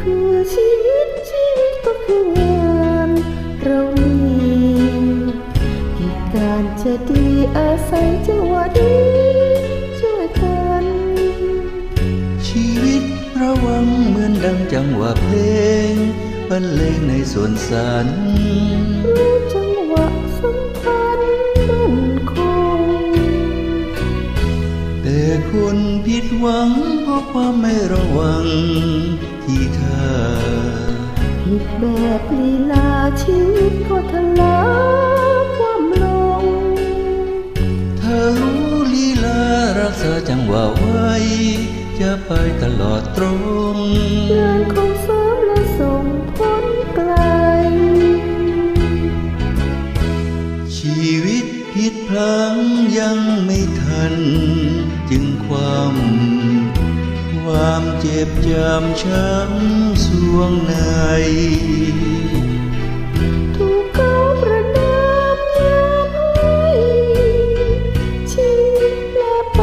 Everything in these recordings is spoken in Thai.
คือชีวิตชีวิตก็คืองานเรามีกิจการจะดีอาศัยจังหวะดีช่วยกัน ชีวิตระวังเหมือนดังจังหวะเพลงบรรเลงในสวนสันรู้จังหวะสำคัญมั่นคงแต่คุณผิดหวังเพราะความไม่ระวังที่เธ ดแบบลีลาชีวิตก็ทลาความลง เธอรู้ลีลารักษาจังหวะไว้ จะไปตลอดตรงงานคงซ้อมและส่งผลไกล ชีวิตผิดพลังยังไม่ทัน จึงความ ความเจ็บจำช้ำสวงในถูกเขาประนามยามให้ชีวิตแปรไป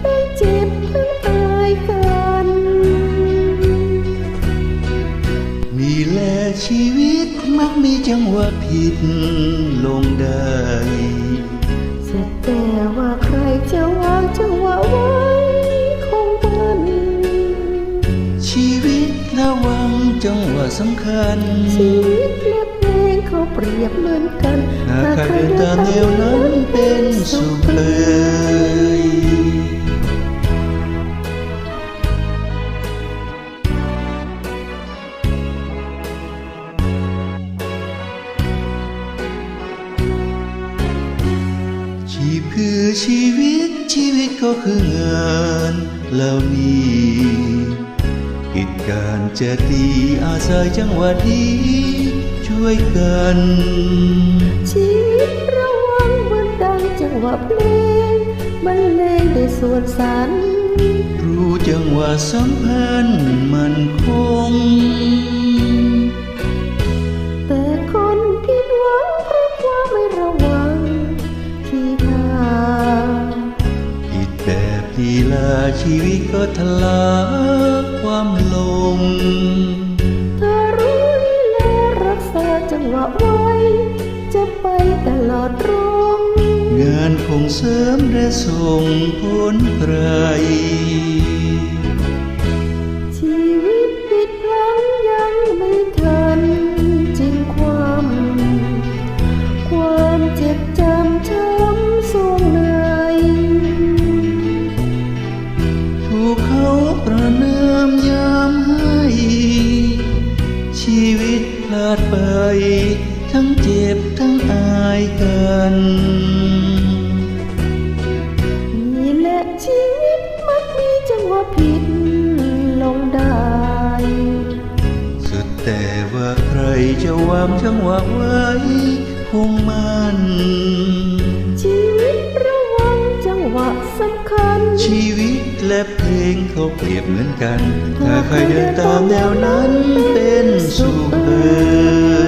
ทั้งเจ็บทั้งอายกันมีแลชีวิตมักมีจังหวะผิดลงได้ ระวังจังหวะสำคัญชีวิตและเพลงเขาเปรียบเหมือนกันหากใครเดินตามแนวนั้นเป็นสุขเลยชีพคือชีวิตชีวิตก็คืองานเหล่านี้ กิจการจะดีอาศัยจังหวะดีช่วยกันชีวิตระวังเหมือนดังจังหวะเพลงบรรเลงในสวนสันรู้จังหวะสัมพันธ์มันคง ลีลาชีวิตก็ทลาความลง เธอรู้ลีลารักษาจังหวะไว้ จะไปตลอดตรงงานคงเสริมและส่งผลไกร พลาดไป ทั้งเจ็บทั้งอายกันนี่แหละชีวิตมักมีจังหวะผิดลงได้ สุดแต่ว่าใครจะวางจังหวะไว้คงมันชีวิตระวังจังหวะสำคัญชีวิต และเพลงเขาเปรียบเหมือนกัน ถ้าใครเดินตามแนวนั้นเป็นสุขเลย